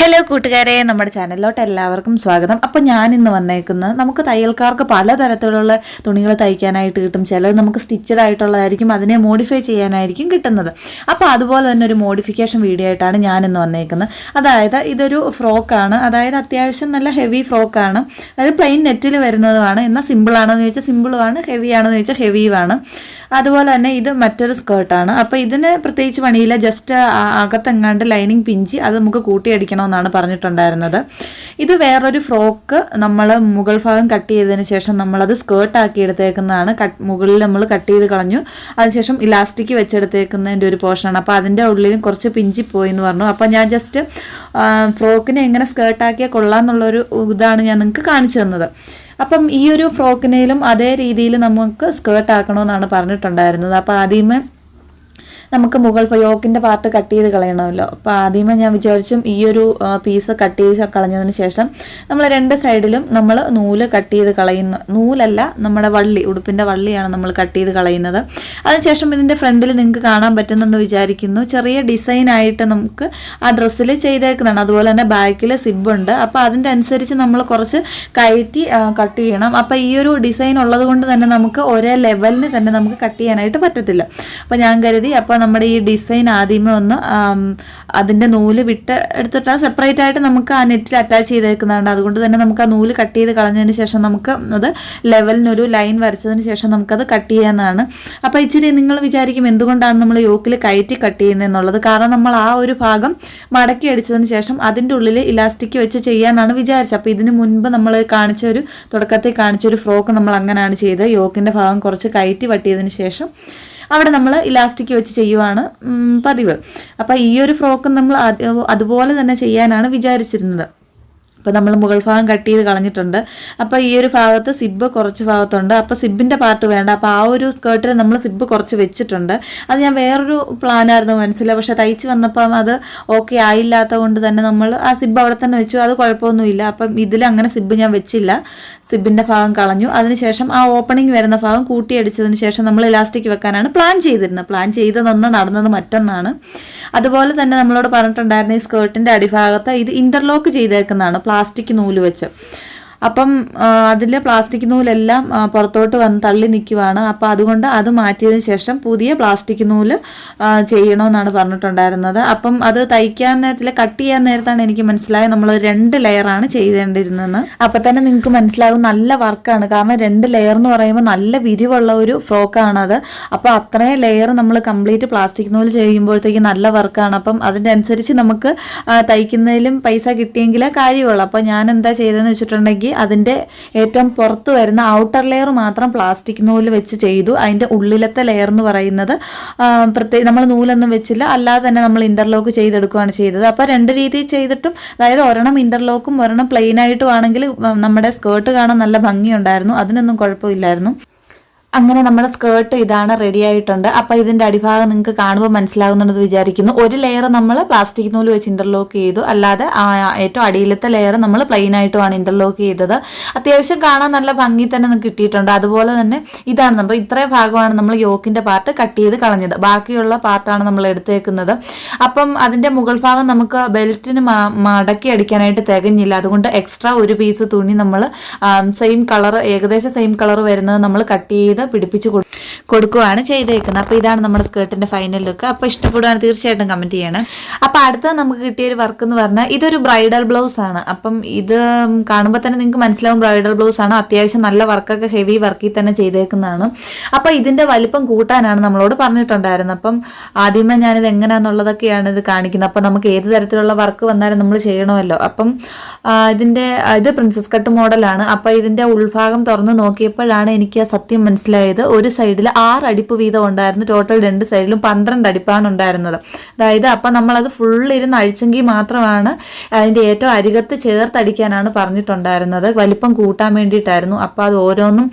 Hello കൂട്ടുകാരെ. നമ്മുടെ ചാനലിലോട്ട് എല്ലാവർക്കും സ്വാഗതം. അപ്പോൾ ഞാൻ ഇന്ന് വന്നേക്കുന്നത് നമുക്ക് തയ്യൽക്കാർക്ക് പലതരത്തിലുള്ള തുണികൾ തയ്ക്കാനായിട്ട് കിട്ടും. ചിലത് നമുക്ക് സ്റ്റിച്ചഡ് ആയിട്ടുള്ളതായിരിക്കും. അതിനെ മോഡിഫൈ ചെയ്യാനായിരിക്കും കിട്ടുന്നത്. അപ്പോൾ അതുപോലെ തന്നെ ഒരു മോഡിഫിക്കേഷൻ വീഡിയോ ആയിട്ടാണ് ഞാൻ ഇന്ന് വന്നേക്കുന്നത്. അതായത് ഇതൊരു ഫ്രോക്കാണ് അതായത് അത്യാവശ്യം നല്ല ഹെവി ഫ്രോക്കാണ് അതായത് പ്ലെയിൻ നെറ്റിൽ വരുന്നതുമാണ്. എന്നാൽ സിമ്പിൾ ആണെന്ന് ചോദിച്ചാൽ സിമ്പിളുമാണ് ഹെവി ആണെന്ന് ചോദിച്ചാൽ ഹെവിയുമാണ് അതുപോലെ തന്നെ ഇത് മറ്റൊരു സ്കേർട്ടാണ് അപ്പോൾ ഇതിന് പ്രത്യേകിച്ച് പണിയില്ല. ജസ്റ്റ് അകത്തെങ്ങാണ്ട് ലൈനിങ് പിഞ്ചി അത് നമുക്ക് കൂട്ടിയടിക്കണമെന്നാണ് പറഞ്ഞിട്ടുണ്ടായിരുന്നത്. ഇത് വേറൊരു ഫ്രോക്ക് നമ്മൾ മുകൾ ഭാഗം കട്ട് ചെയ്തതിന് ശേഷം നമ്മളത് സ്കേർട്ടാക്കി എടുത്തേക്കുന്നതാണ്. കട്ട് മുകളിൽ നമ്മൾ കട്ട് ചെയ്ത് കളഞ്ഞു. അതിനുശേഷം ഇലാസ്റ്റിക് വെച്ചെടുത്തേക്കുന്നതിന്റെ ഒരു പോർഷനാണ് അപ്പോൾ അതിന്റെ ഉള്ളിലും കുറച്ച് പിഞ്ചി പോയി എന്ന് പറഞ്ഞു. അപ്പോൾ ഞാൻ ജസ്റ്റ് ഫ്രോക്കിനെ എങ്ങനെ സ്കേർട്ടാക്കിയാൽ കൊള്ളാമെന്നുള്ളൊരു ഇതാണ് ഞാൻ നിങ്ങൾക്ക് കാണിച്ചു തന്നത്. അപ്പം ഈ ഒരു ഫ്രോക്കിനേലും അതേ രീതിയിൽ നമുക്ക് സ്കേർട്ട് ആക്കണമെന്നാണ് പറഞ്ഞിട്ടുണ്ടായിരുന്നത്. അപ്പോൾ ആദ്യമേ നമുക്ക് മുകൾ യോക്കിന്റെ പാർട്ട് കട്ട് ചെയ്ത് കളയണമല്ലോ. അപ്പോൾ ആദ്യമേ ഞാൻ വിചാരിച്ചും ഈ ഒരു പീസ് കട്ട് ചെയ്ത് കളഞ്ഞതിന് ശേഷം നമ്മൾ രണ്ട് സൈഡിലും നമ്മൾ നൂൽ കട്ട് ചെയ്ത് കളയുന്ന നൂലല്ല നമ്മുടെ വള്ളി ഉടുപ്പിന്റെ വള്ളിയാണ് നമ്മൾ കട്ട് ചെയ്ത് കളയുന്നത്. അതിനുശേഷം ഇതിന്റെ ഫ്രണ്ടിൽ നിങ്ങൾക്ക് കാണാൻ പറ്റുന്നുണ്ട് വിചാരിക്കുന്നു. ചെറിയ ഡിസൈൻ ആയിട്ട് നമുക്ക് ആ ഡ്രസ്സിൽ ചെയ്തേക്കുന്നതാണ്. അതുപോലെ തന്നെ ബാക്കിൽ സിബുണ്ട് അപ്പോൾ അതിന്റെ അനുസരിച്ച് നമ്മൾ കുറച്ച് കയറ്റി കട്ട് ചെയ്യണം. അപ്പോൾ ഈ ഒരു ഡിസൈൻ ഉള്ളത് കൊണ്ട് തന്നെ നമുക്ക് ഒരേ ലെവലിന് തന്നെ നമുക്ക് കട്ട് ചെയ്യാനായിട്ട് പറ്റത്തില്ല. അപ്പോൾ ഞാൻ കരുതി അപ്പോൾ നമ്മുടെ ഈ ഡിസൈൻ ആദ്യമേ ഒന്ന് അതിന്റെ നൂൽ വിട്ട് എടുത്തിട്ട് സെപ്പറേറ്റ് ആയിട്ട് നമുക്ക് ആ നെറ്റിൽ അറ്റാച്ച് ചെയ്തേക്കുന്നതാണ്. അതുകൊണ്ട് തന്നെ നമുക്ക് ആ നൂൽ കട്ട് ചെയ്ത് കളഞ്ഞതിന് ശേഷം നമുക്ക് അത് ലെവലിനൊരു ലൈൻ വരച്ചതിന് ശേഷം നമുക്കത് കട്ട് ചെയ്യാവുന്നതാണ് അപ്പോൾ ഇച്ചിരി നിങ്ങൾ വിചാരിക്കും എന്തുകൊണ്ടാണ് നമ്മൾ യോക്കിൽ കയറ്റി കട്ട് ചെയ്യുന്നതെന്നുള്ളത്. കാരണം നമ്മൾ ആ ഒരു ഭാഗം മടക്കി അടിച്ചതിന് ശേഷം അതിന്റെ ഉള്ളിൽ ഇലാസ്റ്റിക് വെച്ച് ചെയ്യാനാണ് വിചാരിച്ചത്. അപ്പോൾ ഇതിന് മുൻപ് നമ്മൾ കാണിച്ച ഒരു തുടക്കത്തിൽ കാണിച്ച ഒരു ഫ്രോക്ക് നമ്മൾ അങ്ങനെയാണ് ചെയ്തത്. യോക്കിന്റെ ഭാഗം കുറച്ച് കയറ്റി വട്ടിയതിന് ശേഷം അവിടെ നമ്മൾ ഇലാസ്റ്റിക് വെച്ച് ചെയ്യുവാണ് പതിവ്. അപ്പോൾ ഈ ഒരു ഫ്രോക്ക് നമ്മൾ അതുപോലെ തന്നെ ചെയ്യാനാണ് വിചാരിച്ചിരുന്നത്. അപ്പോൾ നമ്മൾ മുകൾ ഭാഗം കട്ട് ചെയ്ത് കളഞ്ഞിട്ടുണ്ട്. അപ്പോൾ ഈ ഒരു ഭാഗത്ത് സിബ് കുറച്ച് ഭാഗത്തുണ്ട്. അപ്പോൾ സിബിന്റെ പാർട്ട് വേണ്ട. അപ്പോൾ ആ ഒരു സ്കേർട്ടിൽ നമ്മൾ സിബ് കുറച്ച് വെച്ചിട്ടുണ്ട്. അത് ഞാൻ വേറൊരു പ്ലാനായിരുന്നു മനസ്സിൽ പക്ഷെ തയ്ച്ച് വന്നപ്പം അത് ഓക്കെ ആയില്ലാത്ത കൊണ്ട് തന്നെ നമ്മൾ ആ സിബ് അവിടെ തന്നെ വെച്ചു. അത് കുഴപ്പമൊന്നുമില്ല. അപ്പം ഇതിൽ അങ്ങനെ സിബ് ഞാൻ വെച്ചില്ല. സിബിന്റെ ഭാഗം കളഞ്ഞു. അതിനുശേഷം ആ ഓപ്പണിംഗ് വരുന്ന ഭാഗം കൂട്ടിയടിച്ചതിന് ശേഷം നമ്മൾ ഇലാസ്റ്റിക് വെക്കാനാണ് പ്ലാൻ ചെയ്തിരുന്നത്. പ്ലാൻ ചെയ്തതൊന്ന് നടന്നത് മറ്റൊന്നാണ്. അതുപോലെ തന്നെ നമ്മളോട് പറഞ്ഞിട്ടുണ്ടായിരുന്ന ഈ സ്കേർട്ടിന്റെ അടിഭാഗത്ത് ഇത് ഇന്റർലോക്ക് ചെയ്തേക്കുന്നതാണ് പ്ലാസ്റ്റിക് നൂൽ വെച്ച്. അപ്പം അതിലെ പ്ലാസ്റ്റിക് നൂലെല്ലാം പുറത്തോട്ട് വന്ന് തള്ളി നിൽക്കുവാണ് അപ്പോൾ അതുകൊണ്ട് അത് മാറ്റിയതിന് ശേഷം പുതിയ പ്ലാസ്റ്റിക് നൂൽ ചെയ്യണമെന്നാണ് പറഞ്ഞിട്ടുണ്ടായിരുന്നത്. അപ്പം അത് തയ്ക്കാൻ നേരത്തിൽ കട്ട് ചെയ്യാൻ നേരത്താണ് എനിക്ക് മനസ്സിലായത്. നമ്മൾ രണ്ട് ലെയറാണ് ചെയ്തേണ്ടിരുന്നത്. അപ്പം തന്നെ നിങ്ങൾക്ക് മനസ്സിലാകും നല്ല വർക്കാണ്. കാരണം രണ്ട് ലെയർ എന്ന് പറയുമ്പോൾ നല്ല വിരിവുള്ള ഒരു ഫ്രോക്കാണത്. അപ്പോൾ അത്രയും ലെയർ നമ്മൾ കംപ്ലീറ്റ് പ്ലാസ്റ്റിക് നൂൽ ചെയ്യുമ്പോഴത്തേക്ക് നല്ല വർക്കാണ്. അപ്പം അതിന്റെ അനുസരിച്ച് നമുക്ക് തയ്ക്കുന്നതിലും പൈസ കിട്ടിയെങ്കിലേ കാര്യമുള്ളൂ. അപ്പോൾ ഞാൻ എന്താ ചെയ്തതെന്ന് വെച്ചിട്ടുണ്ടെങ്കിൽ അതിന്റെ ഏറ്റവും പുറത്ത് വരുന്ന ഔട്ടർ ലെയർ മാത്രം പ്ലാസ്റ്റിക് നൂൽ വെച്ച് ചെയ്തു. അതിന്റെ ഉള്ളിലത്തെ ലെയർ എന്ന് പറയുന്നത് പ്രത്യേക നമ്മൾ നൂലൊന്നും വെച്ചില്ല. അല്ലാതെ തന്നെ നമ്മൾ ഇന്റർലോക്ക് ചെയ്തെടുക്കുകയാണ് ചെയ്തത്. അപ്പോൾ രണ്ട് രീതിയിൽ ചെയ്തിട്ടും അതായത് ഒരെണ്ണം ഇന്റർലോക്കും ഒരെണ്ണം പ്ലെയിൻ ആയിട്ടും ആണെങ്കിൽ നമ്മുടെ സ്കേർട്ട് കാണാൻ നല്ല ഭംഗിയുണ്ടായിരുന്നു. അതിനൊന്നും കുഴപ്പമില്ലായിരുന്നു. അങ്ങനെ നമ്മുടെ സ്കേർട്ട് ഇതാണ് റെഡി ആയിട്ടുണ്ട്. അപ്പൊ ഇതിന്റെ അടിഭാഗം നിങ്ങൾക്ക് കാണുമ്പോൾ മനസ്സിലാകുന്നുണ്ടെന്ന് വിചാരിക്കുന്നു. ഒരു ലെയർ നമ്മൾ പ്ലാസ്റ്റിക് നൂൽ വെച്ച് ഇന്റർലോക്ക് ചെയ്തു. അല്ലാതെ ഏറ്റവും അടിയിലത്തെ ലെയർ നമ്മൾ പ്ലെയിൻ ആയിട്ടുമാണ് ഇന്റർലോക്ക് ചെയ്തത്. അത്യാവശ്യം കാണാൻ നല്ല ഭംഗി തന്നെ നിങ്ങൾക്ക് കിട്ടിയിട്ടുണ്ട്. അതുപോലെ തന്നെ ഇതാണ് നമ്മൾ ഇത്രയും ഭാഗമാണ് നമ്മൾ യോക്കിന്റെ പാർട്ട് കട്ട് ചെയ്ത് കളഞ്ഞത്. ബാക്കിയുള്ള പാർട്ടാണ് നമ്മൾ എടുത്തേക്കുന്നത്. അപ്പം അതിന്റെ മുകൾ ഭാഗം നമുക്ക് ബെൽറ്റിന് മടക്കി അടിക്കാനായിട്ട് തികഞ്ഞില്ല. അതുകൊണ്ട് എക്സ്ട്രാ ഒരു പീസ് തുണി നമ്മൾ സെയിം കളർ ഏകദേശം സെയിം കളർ വരുന്നത് നമ്മൾ കട്ട് ചെയ്ത് പിടിപ്പിച്ച് കൊടുക്കുകയാണ് ചെയ്തേക്കുന്നത്. അപ്പോൾ ഇതാണ് നമ്മുടെ സ്കേർട്ടിന്റെ ഫൈനൽ ലുക്ക് അപ്പോൾ ഇഷ്ടപ്പെടുകയാണ് തീർച്ചയായിട്ടും കമന്റ് ചെയ്യണം. അപ്പോൾ അടുത്ത നമുക്ക് കിട്ടിയ ഒരു വർക്ക് എന്ന് പറഞ്ഞാൽ ഇതൊരു ബ്രൈഡൽ ബ്ലൗസ് ആണ്. അപ്പം ഇത് കാണുമ്പോൾ തന്നെ നിങ്ങൾക്ക് മനസ്സിലാവും ബ്രൈഡൽ ബ്ലൗസ് ആണ്? അത്യാവശ്യം നല്ല വർക്കൊക്കെ ഹെവി വർക്കിൽ തന്നെ ചെയ്തേക്കുന്നതാണ്. അപ്പോൾ ഇതിന്റെ വലിപ്പം കൂട്ടാനാണ് നമ്മളോട് പറഞ്ഞിട്ടുണ്ടായിരുന്നത്. അപ്പം ആദ്യമേ ഞാനിത് എങ്ങനെയാണെന്നുള്ളതൊക്കെയാണ് ഇത് കാണിക്കുന്നത്. അപ്പോൾ നമുക്ക് ഏത് തരത്തിലുള്ള വർക്ക് വന്നാലും നമ്മൾ ചെയ്യണമല്ലോ. അപ്പം ഇതിന്റെ ഇത് പ്രിൻസസ് കട്ട് മോഡലാണ് അപ്പോൾ ഇതിന്റെ ഉൾഭാഗം തുറന്ന് നോക്കിയപ്പോഴാണ് എനിക്ക് സത്യം മനസ്സിലായത് മനസ്സിലായത് ഒരു സൈഡിൽ ആറ് അടിപ്പ് വീതം ഉണ്ടായിരുന്നു. ടോട്ടൽ രണ്ട് സൈഡിലും പന്ത്രണ്ട് അടിപ്പാണ് ഉണ്ടായിരുന്നത്. അതായത് അപ്പം നമ്മളത് ഫുള്ളിരുന്ന് അഴിച്ചെങ്കിൽ മാത്രമാണ് അതിന്റെ ഏറ്റവും അരികത്ത് ചേർത്തടിക്കാനാണ് പറഞ്ഞിട്ടുണ്ടായിരുന്നത്. വലിപ്പം കൂട്ടാൻ വേണ്ടിയിട്ടായിരുന്നു. അപ്പോൾ അത് ഓരോന്നും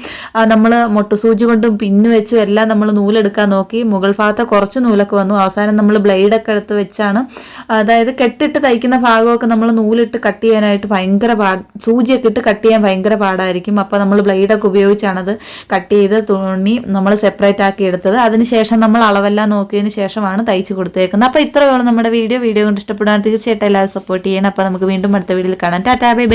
നമ്മൾ മുട്ടുസൂചി കൊണ്ടും പിന്നു വെച്ചും എല്ലാം നമ്മൾ നൂലെടുക്കാൻ നോക്കി. മുകൾ ഭാഗത്തെ കുറച്ച് നൂലൊക്കെ വന്നു. അവസാനം നമ്മൾ ബ്ലേഡൊക്കെ എടുത്ത് വെച്ചാണ് അതായത് കെട്ടിട്ട് തയ്ക്കുന്ന ഭാഗമൊക്കെ നമ്മൾ നൂലിട്ട് കട്ട് ചെയ്യാനായിട്ട് ഭയങ്കര പാ സൂചിയൊക്കെ ഇട്ട് കട്ട് ചെയ്യാൻ ഭയങ്കര പാടായിരിക്കും. അപ്പോൾ നമ്മൾ ബ്ലേഡൊക്കെ ഉപയോഗിച്ചാണത് കട്ട് ചെയ്ത് തുണി നമ്മൾ സെപ്പറേറ്റ് ആക്കി എടുത്തത്. അതിനുശേഷം നമ്മൾ അളവെല്ലാം നോക്കിയതിന് ശേഷമാണ് തയ്ച്ച് കൊടുത്തേക്കുന്നത്. അപ്പോൾ ഇത്രയോളം നമ്മുടെ വീഡിയോ. വീഡിയോ കൊണ്ട് ഇഷ്ടപ്പെടാൻ തീർച്ചയായിട്ടും എല്ലാവരും സപ്പോർട്ട് ചെയ്യണം. അപ്പോൾ നമുക്ക് വീണ്ടും അടുത്ത വീഡിയോയിൽ കാണാം. Tata bye.